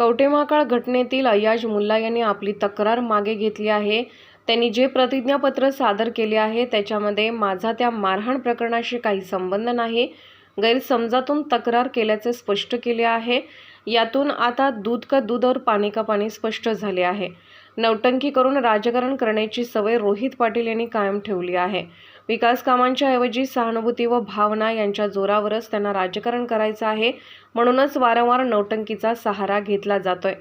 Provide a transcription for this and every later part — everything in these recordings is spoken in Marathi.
कवटेमाकाळ घटनेतील अयाज मुल्ला यांनी आपली तक्रार मागे घेतली आहे. त्यांनी जे प्रतिज्ञापत्र सादर केले आहे त्याच्यामध्ये माझा त्या मारहाण प्रकरणाशी काही संबंध नाही. गैरसमजातून तक्रार केल्याचे स्पष्ट केले आहे. यातून आता दूध का दूध और पाणी का पाणी स्पष्ट झाले आहे. नौटंकी करून राजकारण करण्याची सवय रोहित पाटील यांनी कायम ठेवली आहे. विकास कामांच्या ऐवजी सहानुभूती व भावना यांच्या जोरावरच त्यांना राजकारण करायचं आहे म्हणूनच वारंवार नौटंकीचा सहारा घेतला जातोय.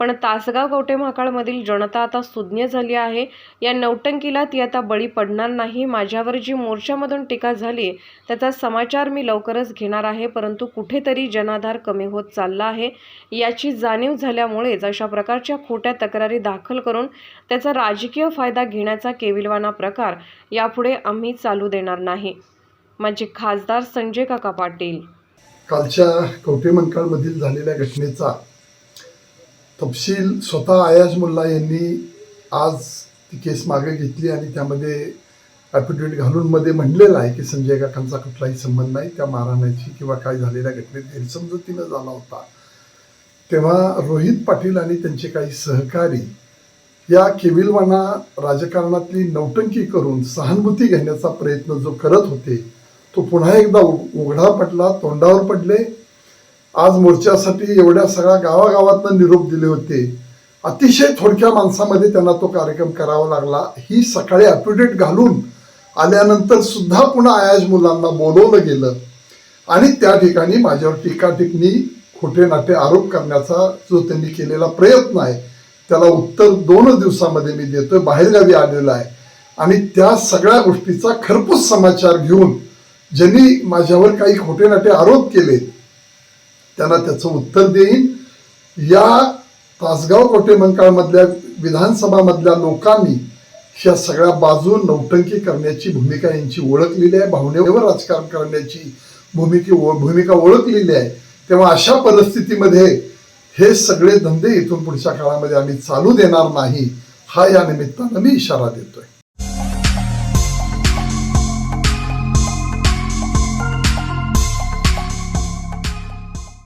पण तासगाव कवटे महाकाळमधील जनता आता सुज्ञ झाली आहे. या नौटंकीला ती आता बळी पडणार नाही. माझ्यावर जी मोर्चामधून टीका झाली त्याचा समाचार मी लवकरच घेणार आहे. परंतु कुठेतरी जनाधार कमी होत चालला आहे. याची जाणीव झाल्यामुळेच अशा प्रकारच्या खोट्या तक्रारी दाखल करून त्याचा राजकीय फायदा घेण्याचा केविलवाना प्रकार यापुढे आम्ही चालू देणार नाही. माझे खासदार संजय काका पाटील. कालच्या कवटे मंकाळमधील झालेल्या घटनेचा तपशील स्वतः आयाज मुल्ला यांनी आज ती केस मागे घेतली आणि त्यामध्ये ॲफिडेविट घालून मध्ये म्हणलेलं आहे की संजय काकांचा कुठलाही संबंध नाही. त्या मारहाणाची किंवा काय झालेल्या घटनेत गैरसमजुतीनं झाला होता. तेव्हा रोहित पाटील आणि त्यांचे काही सहकारी या केविलवाना राजकारणातली नौटंकी करून सहानुभूती घेण्याचा प्रयत्न जो करत होते तो पुन्हा एकदा उघडा पडला तोंडावर पडले. आज मोर्चासाठी एवढ्या सगळ्या गावागावातनं निरोप दिले होते. अतिशय थोडक्या माणसामध्ये त्यांना तो कार्यक्रम करावा लागला. ही सकाळी ॲप्युडेट घालून आल्यानंतर सुद्धा पुन्हा आयाज मुलांना बोलवलं गेलं. आणि त्या ठिकाणी माझ्यावर टीका खोटे नाटे आरोप करण्याचा जो त्यांनी केलेला प्रयत्न आहे त्याला उत्तर दोनच दिवसामध्ये मी देतोय. बाहेरगावी आलेला आहे. आणि त्या सगळ्या गोष्टीचा खरपूस समाचार घेऊन ज्यांनी माझ्यावर काही खोटे नाटे आरोप केले त्यांना त्याचं उत्तर देईन. या तासगाव कोटे मंकाळमधल्या विधानसभामधल्या लोकांनी ह्या सगळ्या बाजू नौटंकी करण्याची भूमिका यांची ओळखलेली आहे. भावनेवर राजकारण करण्याची भूमिका भूमिका ओळखलेली आहे. तेव्हा अशा परिस्थितीमध्ये हे सगळे धंदे इथून पुढच्या काळामध्ये आम्ही चालू देणार नाही हा या निमित्तानं मी इशारा देतोय.